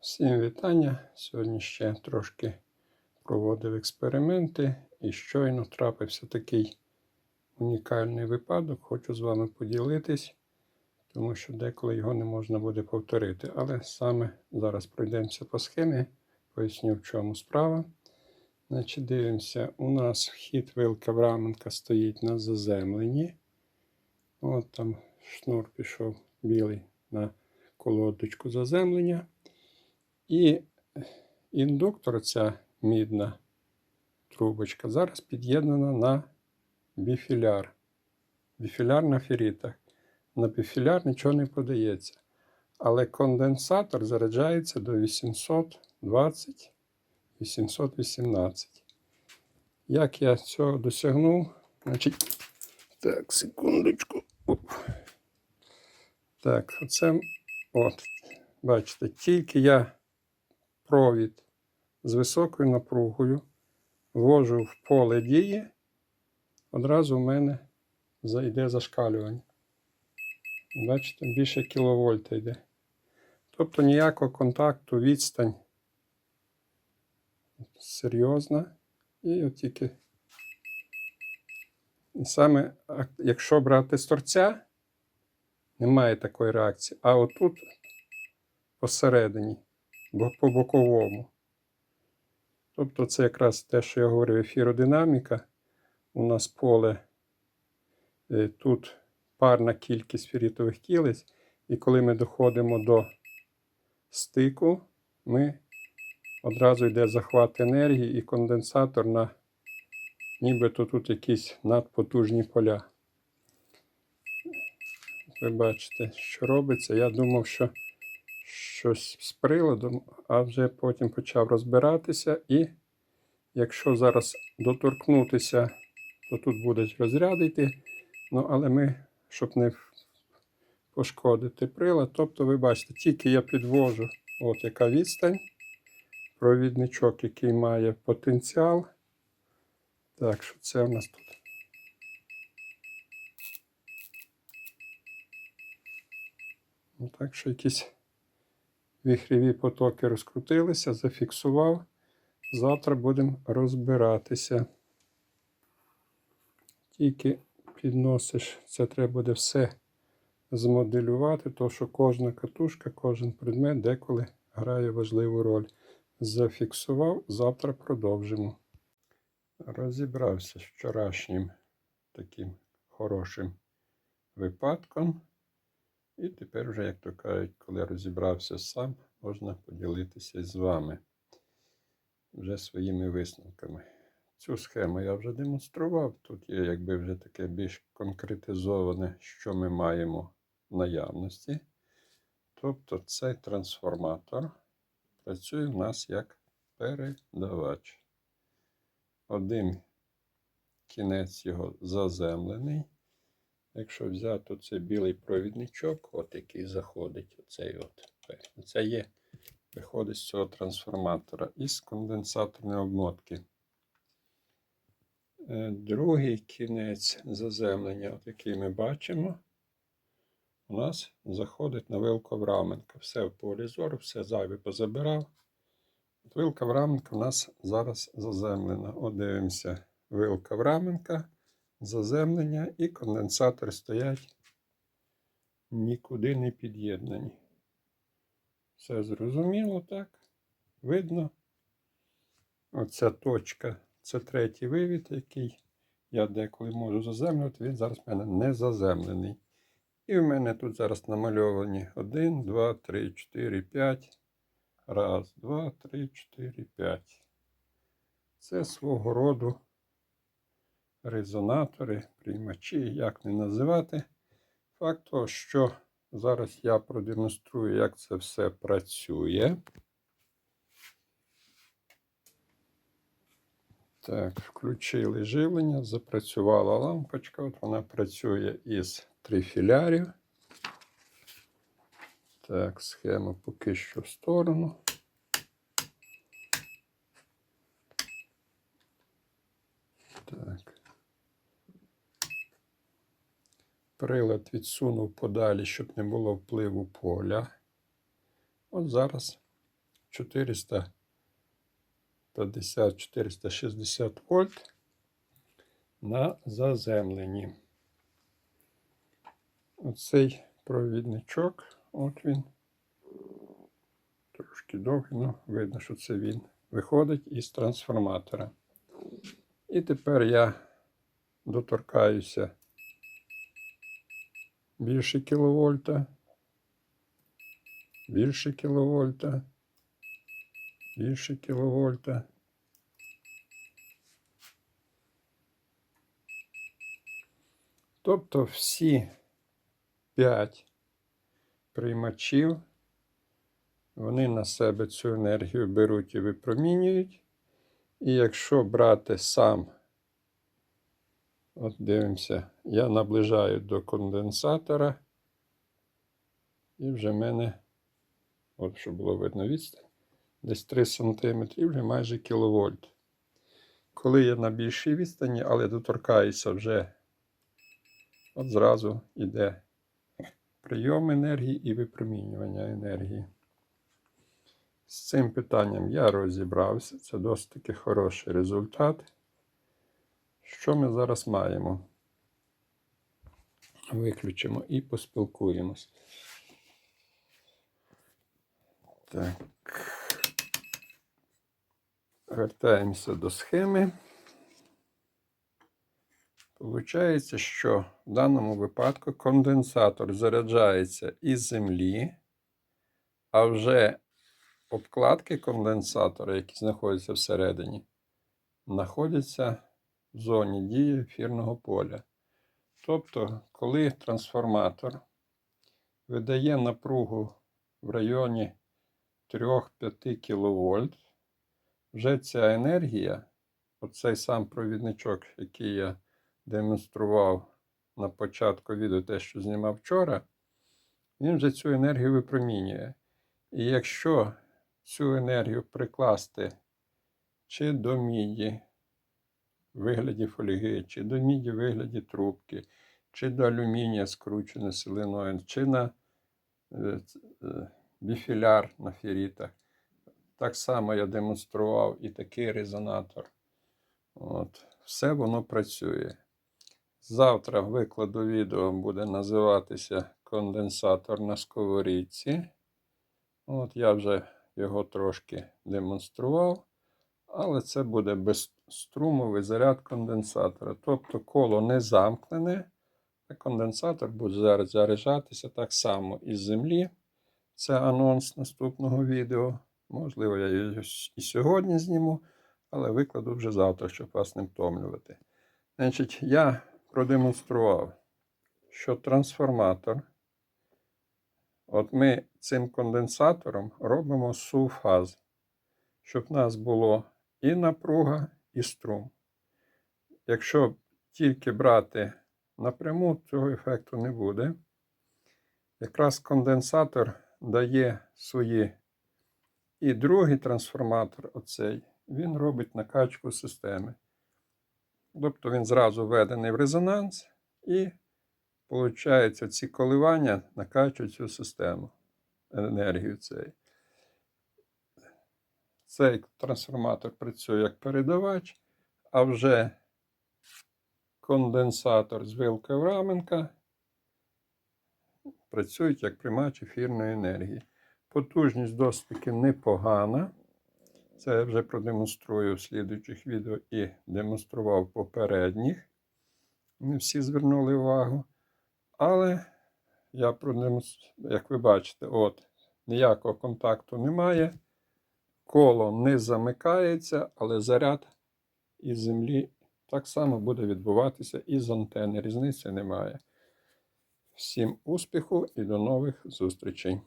Всім вітання. Сьогодні ще трошки проводив експерименти і щойно трапився такий унікальний випадок. Хочу з вами поділитись, тому що деколи його не можна буде повторити. Але саме зараз пройдемося по схемі, поясню, в чому справа. Значить, дивимося, у нас вхід вилка Враменка стоїть на заземленні. От там шнур пішов білий на колодочку заземлення. І індуктор, ця мідна трубочка, зараз під'єднана на біфіляр. Біфіляр на ферітах. На біфіляр нічого не подається. Але конденсатор заряджається до 820 818. Як я цього досягнув? Значить, так, секундочку. Оп. Так, оце, от, бачите, тільки я провід з високою напругою ввожу в поле дії, одразу в мене зайде зашкалювання. Бачите, більше кіловольта йде. Тобто ніякого контакту, відстань серйозна. І от тільки і саме, якщо брати з торця, немає такої реакції. А отут посередині, по боковому. Тобто це якраз те, що я говорив, ефіродинаміка. У нас поле е, тут парна кількість ферітових кілиць, і коли ми доходимо до стику, ми одразу йде захват енергії і конденсатор на нібито тут якісь надпотужні поля. Ви бачите, що робиться. Я думав, що щось з приладом, а вже потім почав розбиратися. І якщо зараз доторкнутися, то тут будуть розряди йти. Ну, але ми, щоб не пошкодити прилад, тобто, ви бачите, тільки я підвожу, от яка відстань, провідничок, який має потенціал. Так, що це у нас тут? Ну, Так що якісь віхрєві потоки розкрутилися, зафіксував. Завтра будемо розбиратися. Тільки підносиш, це треба буде все змоделювати, тому що кожна катушка, кожен предмет деколи грає важливу роль. Зафіксував, завтра продовжимо. Розібрався з вчорашнім таким хорошим випадком. І тепер вже, як то кажуть, коли розібрався сам, можна поділитися з вами вже своїми висновками. Цю схему я вже демонстрував. Тут є якби вже таке більш конкретизоване, що ми маємо в наявності. Тобто цей трансформатор працює в нас як передавач. Один кінець його заземлений. Якщо взяти цей білий провідничок, от який заходить, оцей от, це є, виходить з цього трансформатора із конденсаторної обмотки. Е, Другий кінець заземлення, от який ми бачимо, у нас заходить на вилку Враменка. Все в полі зору, все зайве позабирав. От Вилка Враменка у нас зараз заземлена. От дивимося, вилка Враменка заземлення і конденсатори стоять нікуди не під'єднані. Все зрозуміло, так? Видно. Оця точка це третій вивід, який я деколи можу заземлювати. Він зараз в мене не заземлений. І в мене тут зараз намальовані 1, 2, 3, 4, 5. Раз, два, три, чотири, п'ять. Це свого роду резонатори, приймачі, як не називати. Факт того, що зараз я продемонструю, як це все працює. Так, включили живлення, запрацювала лампочка. От вона працює із трифілярів. Так, схема поки що в сторону. Так. Прилад відсунув подалі, щоб не було впливу поля. От зараз 450-460 вольт на заземленні. Оцей провідничок, от він. Трошки довгий, ну видно, що це він. Виходить із трансформатора. І тепер я доторкаюся більше кіловольта, більше кіловольта, більше кіловольта. Тобто всі 5 приймачів, вони на себе цю енергію беруть і випромінюють. І якщо брати сам, от дивимося, я наближаю до конденсатора, і вже в мене, от щоб було видно відстань, десь 3 см, вже майже кіловольт. Коли я на більшій відстані, але доторкаюся вже, от зразу йде прийом енергії і випромінювання енергії. З цим питанням я розібрався. Це досить таки хороший результат. Що ми зараз маємо? Виключимо і поспілкуємось. Так. Вертаємося до схеми. Получається, що в даному випадку конденсатор заряджається із землі, а вже обкладки конденсатора, які знаходяться всередині, знаходяться зоні дії ефірного поля. Тобто, коли трансформатор видає напругу в районі 3-5 кВт, вже ця енергія, оцей сам провідничок, який я демонстрував на початку відео, те, що знімав вчора, він вже цю енергію випромінює. І якщо цю енергію прикласти чи до міді вигляді фольги, чи до міді вигляді трубки, чи до алюмінія скручене силиною, чи на е, е, біфіляр на ферітах. Так само я демонстрував і такий резонатор. От. Все воно працює. Завтра викладу відео буде називатися конденсатор на сковорідці. От я вже його трошки демонстрував, але це буде безструмовий заряд конденсатора. Тобто коло не замкнене, а конденсатор буде заряджатися так само із землі. Це анонс наступного відео. Можливо, я його і сьогодні зніму, але викладу вже завтра, щоб вас не втомлювати. Значить, я продемонстрував, що трансформатор. От ми цим конденсатором робимо суфаз, щоб в нас було і напруга, і струм. Якщо тільки брати напряму, цього ефекту не буде. Якраз конденсатор дає свої. І другий трансформатор, оцей, він робить накачку системи. Тобто він зразу введений в резонанс і Получається, ці коливання накачують цю систему енергію цієї. Цей трансформатор працює як передавач, а вже конденсатор з вилкою Раменка працюють як приймач ефірної енергії. Потужність досить непогана. Це я вже продемонструю в слідуючих відео і демонстрував попередніх. Не всі звернули увагу. Але я продемонструю, як ви бачите, от, ніякого контакту немає. Коло не замикається, але заряд із землі так само буде відбуватися і з антени. Різниці немає. Всім успіху і до нових зустрічей!